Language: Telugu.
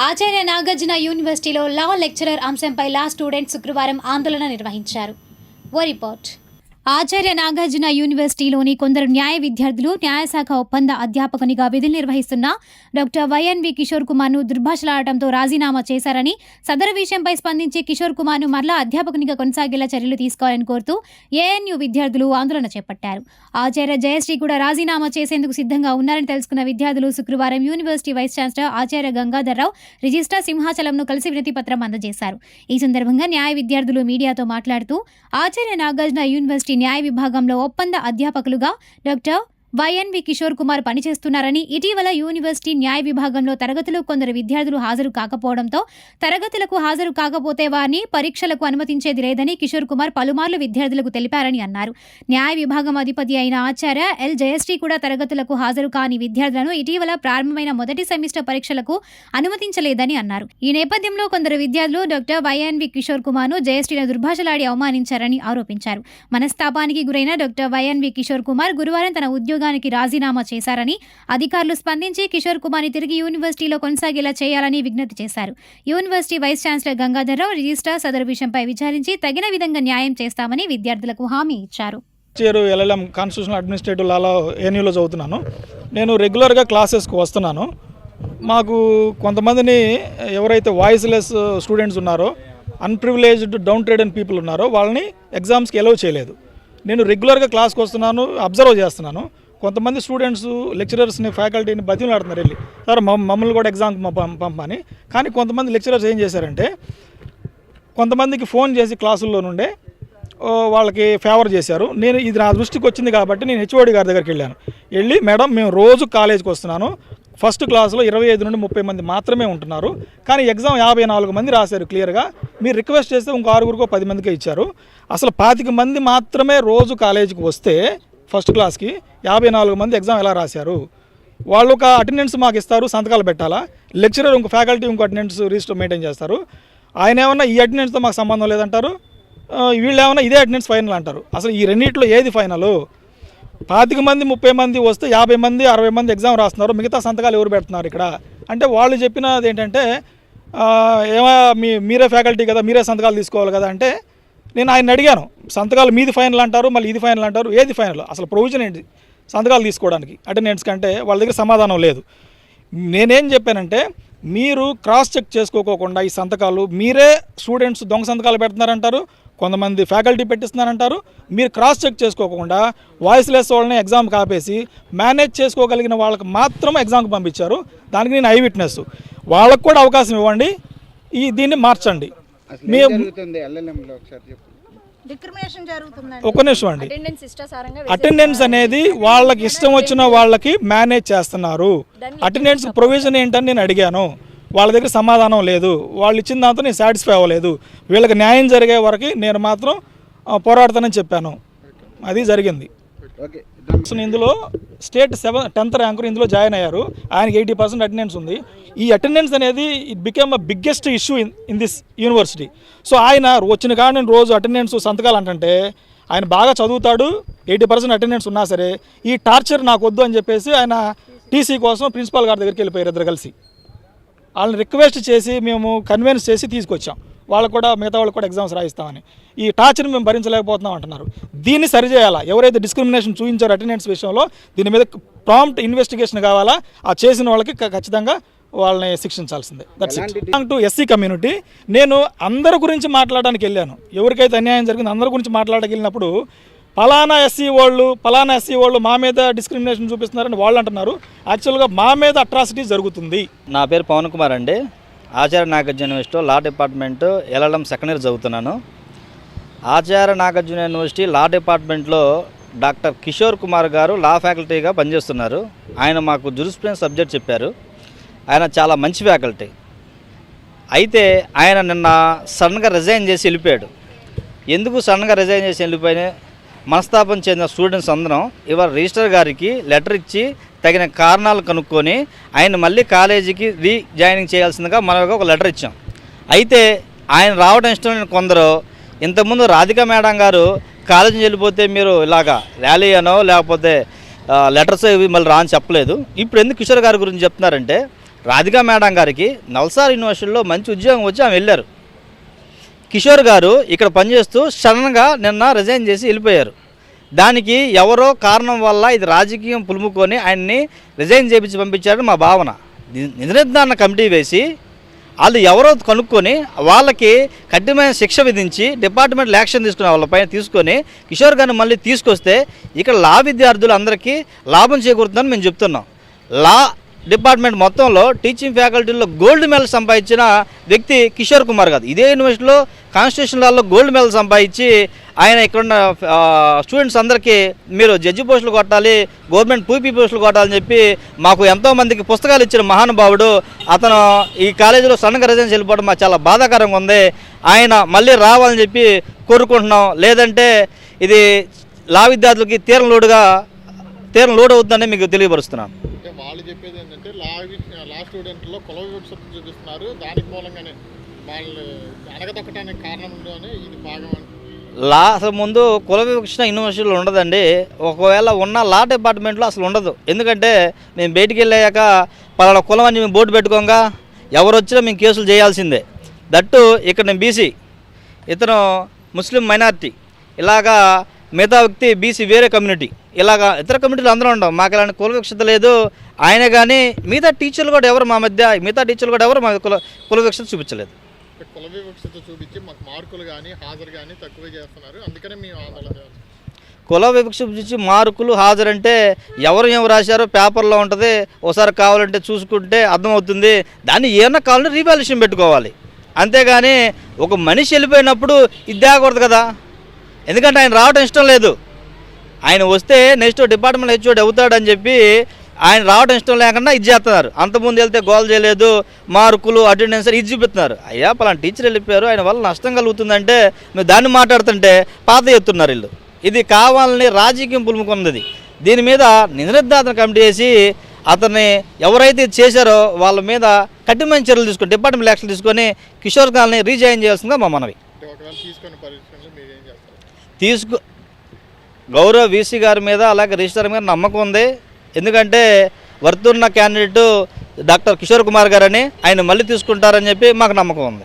ఆచార్య నాగార్జున యూనివర్సిటీలో లా లెక్చరర్ అంశంపై లా స్టూడెంట్ శుక్రవారం ఆందోళన నిర్వహించారు. ఓ రిపోర్ట్. ఆచార్య నాగార్జున యూనివర్సిటీలోని కొందరు న్యాయ విద్యార్థులు న్యాయశాఖ ఒప్పంద అధ్యాపకునిగా విధులు నిర్వహిస్తున్న డాక్టర్ వైఎన్వి కిషోర్ కుమార్ను దుర్భాషలాడటంతో రాజీనామా చేశారని సదరు విషయంపై స్పందించి కిషోర్ కుమార్ను మరలా అధ్యాపకునిగా కొనసాగేలా చర్యలు తీసుకోవాలని కోరుతూ ఏఎన్యూ విద్యార్థులు ఆందోళన చేపట్టారు. ఆచార్య జయశ్రీ కూడా రాజీనామా చేసేందుకు సిద్ధంగా ఉన్నారని తెలుసుకున్న విద్యార్థులు శుక్రవారం యూనివర్సిటీ వైస్ ఛాన్సలర్ ఆచార్య గంగాధర్రావు రిజిస్ట్రార్ సింహాచలంను కలిసి వినతిపత్రం అందజేశారు. ఈ సందర్భంగా న్యాయ విద్యార్థులు మీడియాతో మాట్లాడుతూ ఆచార్య నాగార్జున యూనివర్సిటీ న్యాయ విభాగంలో ఒప్పంద అధ్యాపకులుగా డాక్టర్ వైఎన్వి కిషోర్ కుమార్ పనిచేస్తున్నారని ఇటీవల యూనివర్సిటీ న్యాయ విభాగంలో తరగతులు కొందరు విద్యార్థులు హాజరు కాకపోవడంతో తరగతులకు హాజరు కాకపోతే వారిని పరీక్షలకు అనుమతించేది లేదని కిషోర్ కుమార్ పలుమార్లు విద్యార్థులకు తెలిపారని అన్నారు. న్యాయ విభాగం అధిపతి అయిన ఆచార్య ఎల్ జయశ్రీ కూడా తరగతులకు హాజరు కాని విద్యార్థులను ఇటీవల ప్రారంభమైన మొదటి సెమిస్టర్ పరీక్షలకు అనుమతించలేదని అన్నారు. ఈ నేపథ్యంలో కొందరు విద్యార్థులు డాక్టర్ వైఎన్వి కిషోర్ కుమార్ను జయశ్రీని దుర్భాషలాడి అవమానించారని ఆరోపించారు. మనస్తాపానికి గురైన డాక్టర్ వైఎన్వి కిషోర్ కుమార్ గురువారం తన ఉద్యోగానికి రాజీనామా చేశారని అధికారులు స్పందించి కిషోర్ కుమార్ని తిరిగి యూనివర్సిటీలో కొనసాగేలా చేయాలని విజ్ఞప్తి చేశారు. University vice chancellor Gangadhar Rao registrar సదరు విషయంపై విచారించి తగిన విధంగా న్యాయం చేస్తామని విద్యార్థులకు హామీ ఇచ్చారు. చేరు ఎల్ఎల్ఎం కాన్స్టిట్యూషనల్ అడ్మినిస్ట్రేటివ్ లాలో ఏన్యూలో చదువుతున్నాను. నేను రెగ్యులర్గా క్లాసెస్కి వస్తున్నాను. మాకు కొంతమందిని ఎవరైతే వాయిస్లెస్ స్టూడెంట్స్ ఉన్నారో అన్ప్రివిలేజ్డ్ డౌన్ ట్రేడెడ్ పీపుల్ ఉన్నారో వాళ్ళని ఎగ్జామ్స్కి ఎలవ్ చేయలేదు. నేను రెగ్యులర్గా క్లాస్కి వస్తున్నాను అబ్జర్వ్ చేస్తున్నాను. కొంతమంది స్టూడెంట్స్ లెక్చరర్స్ని ఫ్యాకల్టీని బతిమలాడుతున్నారు వెళ్ళి. సార్ మమ్మల్ని కూడా ఎగ్జామ్కి పంప- పంపని కానీ కొంతమంది లెక్చరర్స్ ఏం చేశారంటే కొంతమందికి ఫోన్ చేసి క్లాసుల్లో నుండే వాళ్ళకి ఫేవర్ చేశారు. నేను ఇది నా దృష్టికి వచ్చింది కాబట్టి నేను హెచ్ఓడి గారి దగ్గరికి వెళ్ళాను. వెళ్ళి మేడం మేము రోజు కాలేజీకి వస్తున్నాను. ఫస్ట్ క్లాస్లో ఇరవై ఐదు నుండి ముప్పై మంది మాత్రమే ఉంటున్నారు. కానీ ఎగ్జామ్ యాభై నాలుగు మంది రాశారు క్లియర్గా. మీరు రిక్వెస్ట్ చేస్తే ఇంకో ఆరుగురికో పది మందికే ఇచ్చారు. అసలు పాతిక మంది మాత్రమే రోజు కాలేజీకి వస్తే ఫస్ట్ క్లాస్కి యాభై నాలుగు మంది ఎగ్జామ్ ఎలా రాశారు? వాళ్ళు ఒక అటెండెన్స్ మాకు ఇస్తారు సంతకాలు పెట్టాలా? లెక్చరర్ ఇంకో ఫ్యాకల్టీ ఇంకో అటెండెన్స్ రిజిస్టర్ మెయింటైన్ చేస్తారు. ఆయన ఏమన్నా ఈ అటెండెన్స్తో మాకు సంబంధం లేదంటారు? వీళ్ళు ఏమన్నా ఇదే అటెండెన్స్ ఫైనల్ అంటారు. అసలు ఈ రెండింటిలో ఏది ఫైనల్? పాతిక మంది ముప్పై మంది వస్తే యాభై మంది అరవై మంది ఎగ్జామ్ రాస్తున్నారు. మిగతా సంతకాలు ఎవరు పెడుతున్నారు ఇక్కడ? అంటే వాళ్ళు చెప్పినది ఏంటంటే ఏమో మీ మీరే ఫ్యాకల్టీ కదా మీరే సంతకాలు తీసుకోవాలి కదా అంటే నేను ఆయన అడిగాను సంతకాలు మీది ఫైనల్ అంటారు మళ్ళీ ఇది ఫైనల్ అంటారు ఏది ఫైనల్ అసలు ప్రొవిజన్ ఏంటి? సంతకాలు తీసుకోవడానికి. అటెండెన్స్ కంటే వాళ్ళ దగ్గర సమాధానం లేదు. నేనేం చెప్పానంటే మీరు క్రాస్ చెక్ చేసుకోకోకుండా ఈ సంతకాలు మీరే స్టూడెంట్స్ దొంగ సంతకాలు పెడుతున్నారంటారు కొంతమంది ఫ్యాకల్టీ పెట్టిస్తున్నారంటారు మీరు క్రాస్ చెక్ చేసుకోకుండా వాయిస్లెస్ వాళ్ళని ఎగ్జామ్ కాపేసి మేనేజ్ చేసుకోగలిగిన వాళ్ళకి మాత్రం ఎగ్జామ్కి పంపించారు. దానికి నేను ఐ విట్నెస్ వాళ్ళకు కూడా అవకాశం ఇవ్వండి. ఈ దీన్ని మార్చండి. మేము జరుగుతుంది ఎల్ఎల్ఎంలో ఒకసారి చెప్పు. డిస్క్రిమినేషన్ జరుగుతుందండి. ఒక్క నిమిషం అండి. అటెండెన్స్ అనేది వాళ్ళకి ఇష్టం వచ్చిన వాళ్ళకి మేనేజ్ చేస్తున్నారు. అటెండెన్స్ ప్రొవిజన్ ఏంటని నేను అడిగాను. వాళ్ళ దగ్గర సమాధానం లేదు. వాళ్ళు ఇచ్చిన దాంతో నేను సాటిస్ఫై అవ్వలేదు. వీళ్ళకి న్యాయం జరిగే వరకు నేను మాత్రం పోరాడతానని చెప్పాను. అది జరిగింది. ఓకే. ఇందులో స్టేట్ సెవెన్ టెన్త్ ర్యాంకర్ ఇందులో జాయిన్ అయ్యారు. ఆయనకి ఎయిటీ పర్సెంట్ అటెండెన్స్ ఉంది. ఈ అటెండెన్స్ అనేది it become a biggest issue in in this university so ఆయన వచ్చిన కాడ నేను రోజు అటెండెన్స్ సంతకాలు అంటే ఆయన బాగా చదువుతాడు ఎయిటీ పర్సెంట్ అటెండెన్స్ ఉన్నా సరే ఈ టార్చర్ నాకు వద్దు అని చెప్పేసి ఆయన టీసీ కోసం ప్రిన్సిపాల్ గారి దగ్గరికి వెళ్ళిపోయారు ఇద్దరు కలిసి. వాళ్ళని రిక్వెస్ట్ చేసి మేము కన్విన్స్ చేసి తీసుకొచ్చాం. వాళ్ళకు కూడా మిగతా వాళ్ళకి కూడా ఎగ్జామ్స్ రాయిస్తామని. ఈ టార్చర్ మేము భరించలేకపోతున్నాం అంటున్నారు. దీన్ని సరిచేయాలా? ఎవరైతే డిస్క్రిమినేషన్ చూపించారో అటెండెన్స్ విషయంలో దీని మీద ప్రాంప్ట్ ఇన్వెస్టిగేషన్ కావాలా? ఆ చేసిన వాళ్ళకి ఖచ్చితంగా వాళ్ళని శిక్షించాల్సిందే. That's it to SC community నేను అందరి గురించి మాట్లాడడానికి వెళ్ళాను. ఎవరికైతే అన్యాయం జరిగిందో అందరి గురించి మాట్లాడడానికి వెళ్ళినప్పుడు పలానా ఎస్సీ వాళ్ళు పలానా ఎస్సీ వాళ్ళు మా మీద డిస్క్రిమినేషన్ చూపిస్తున్నారని వాళ్ళు అంటున్నారు. యాక్చువల్గా మా మీద అట్రాసిటీ జరుగుతుంది. నా పేరు పవన్ కుమార్ అండి. Acharya Nagarjuna university law department LLM second year చదువుతున్నాను. ఆచార్య నాగార్జున యూనివర్సిటీ లా డిపార్ట్మెంట్లో డాక్టర్ కిషోర్ కుమార్ గారు లా ఫ్యాకల్టీగా పనిచేస్తున్నారు. ఆయన మాకు జురిస్ప్రెన్స్ సబ్జెక్ట్ చెప్పారు. ఆయన చాలా మంచి ఫ్యాకల్టీ. అయితే ఆయన నిన్న సడన్గా రిజైన్ చేసి వెళ్ళిపోయాడు. ఎందుకు సడన్గా రిజైన్ చేసి వెళ్ళిపోయినా? మనస్తాపం చెందిన స్టూడెంట్స్ అందరం ఇవాళ రిజిస్టర్ గారికి లెటర్ ఇచ్చి తగిన కారణాలు కనుక్కొని ఆయన మళ్ళీ కాలేజీకి రీజాయినింగ్ చేయాల్సిందిగా మనకు ఒక లెటర్ ఇచ్చాం. అయితే ఆయన రావడం ఇష్టం లేని కొందరు ఇంతకుముందు రాధిక మేడం గారు కాలేజీ వెళ్ళిపోతే మీరు ఇలాగా ర్యాలీ అనో లేకపోతే లెటర్స్ ఇవి మళ్ళీ రాని చెప్పలేదు. ఇప్పుడు ఎందుకు కిషోర్ గారి గురించి చెప్తున్నారంటే రాధికా మేడం గారికి నల్సార్ యూనివర్సిటీలో మంచి ఉద్యోగం వచ్చి ఆమె వెళ్ళారు. కిషోర్ గారు ఇక్కడ పనిచేస్తూ సడన్గా నిన్న రిజైన్ చేసి వెళ్ళిపోయారు. దానికి ఎవరో కారణం వల్ల ఇది రాజకీయం పులుముకొని ఆయన్ని రిజైన్ చేపించి పంపించారని మా భావన. ని- కమిటీ వేసి వాళ్ళు ఎవరో కనుక్కొని వాళ్ళకి కఠినమైన శిక్ష విధించి డిపార్ట్మెంట్ యాక్షన్ తీసుకునే వాళ్ళపైన తీసుకొని కిషోర్ గారిని మళ్ళీ తీసుకొస్తే ఇక్కడ లా విద్యార్థులు అందరికీ లాభం చేకూరుతుందని మేము చెప్తున్నాం. లా డిపార్ట్మెంట్ మొత్తంలో టీచింగ్ ఫ్యాకల్టీలో గోల్డ్ మెడల్ సంపాదించిన వ్యక్తి కిషోర్ కుమార్ గారు ఇదే యూనివర్సిటీలో కాన్స్టిట్యూషన్లలో గోల్డ్ మెడల్ సంపాదించి ఆయన ఇక్కడున్న స్టూడెంట్స్ అందరికీ మీరు జడ్జి పోస్టులు కొట్టాలి గవర్నమెంట్ పూపీ పోస్టులు కొట్టాలని చెప్పి మాకు ఎంతోమందికి పుస్తకాలు ఇచ్చిన మహానుభావుడు. అతను ఈ కాలేజీలో సడన్గా రెసిడెన్స్ వెళ్ళిపోవడం మాకు చాలా బాధాకరంగా ఉంది. ఆయన మళ్ళీ రావాలని చెప్పి కోరుకుంటున్నాం. లేదంటే ఇది లా విద్యార్థులకి తీరం లోడుగా తీరం లోడ్ అవుతుందని మీకు తెలియపరుస్తున్నాను. వాళ్ళు చెప్పేది ఏంటంటే లా లా స్టూడెంట్లో కుల వివక్షత చూపిస్తున్నారు. దానికి మూలంగానే వాళ్ళు అణగదొక్కడానికి కారణం ఇది భాగం లా అసలు ముందు కుల వివక్షణ యూనివర్సిటీలో ఉండదండి. ఒకవేళ ఉన్న లా డిపార్ట్మెంట్లో అసలు ఉండదు. ఎందుకంటే మేము బయటికి వెళ్ళాక పలానా కులం అని మేము బోర్డు పెట్టుకోగా ఎవరు వచ్చినా మేము కేసులు చేయాల్సిందే. దట్టు ఇక్కడ నేను బీసీ ఇతను ముస్లిం మైనారిటీ. ఇలాగా మిగతా వ్యక్తి బీసీ వేరే కమ్యూనిటీ. ఇలాగా ఇతర కమ్యూనిటీలు అందరూ ఉండవు. మాకు ఇలాంటి కుల వివక్షత లేదు. ఆయన కానీ మిగతా టీచర్లు కూడా ఎవరు మా మధ్య మిగతా టీచర్లు కూడా ఎవరు మా కుల కుల వివక్షత చూపించలేదు. కుల వివక్షత చూపించి మాకు మార్కులు కానీ హాజరు కానీ తక్కువ చేస్తున్నారు. అందుకనే మేము ఆందోళన చేస్తాం కుల వివక్ష చూపించి మార్కులు హాజరంటే ఎవరు ఏం రాశారో పేపర్లో ఉంటుంది. ఒకసారి కావాలంటే చూసుకుంటే అర్థమవుతుంది. దాన్ని ఏమన్నా కావాలంటే రీవాల్యూషన్ పెట్టుకోవాలి. అంతేగాని ఒక మనిషి వెళ్ళిపోయినప్పుడు ఇది తేకూడదు కదా. ఎందుకంటే ఆయన రావడం ఇష్టం లేదు. ఆయన వస్తే నెక్స్ట్ డిపార్ట్మెంట్ హెచ్ఓడి అవుతాడని చెప్పి ఆయన రావడం ఇష్టం లేకుండా ఇది చేస్తున్నారు. అంతకుముందు వెళ్తే గోల్ చేయలేదు మార్కులు అటెండెన్స్ ఇది చూపిస్తున్నారు. అయ్యా పలానా టీచర్ వెళ్ళిపోయారు ఆయన వల్ల నష్టం కలుగుతుందంటే మీరు దాన్ని మాట్లాడుతుంటే పాత ఎత్తున్నారు వీళ్ళు. ఇది కావాలని రాజకీయం పులుముకున్నది. దీని మీద నిర్ధారణ కమిటీ చేసి అతన్ని ఎవరైతే ఇది చేశారో వాళ్ళ మీద కఠినమైన చర్యలు తీసుకొని డిపార్ట్మెంట్ యాక్షన్ తీసుకొని కిషోర్ గాల్ని రీజాయిన్ చేయాల్సిందిగా మా మనవి. అంటే తీసుకు గౌరవ వీసీ గారి మీద అలాగే రిజిస్టర్ మీద నమ్మకం ఉంది. ఎందుకంటే వర్తున్న క్యాండిడేటు డాక్టర్ కిషోర్ కుమార్ గారని ఆయన మళ్ళీ తీసుకుంటారని చెప్పి మాకు నమ్మకం ఉంది.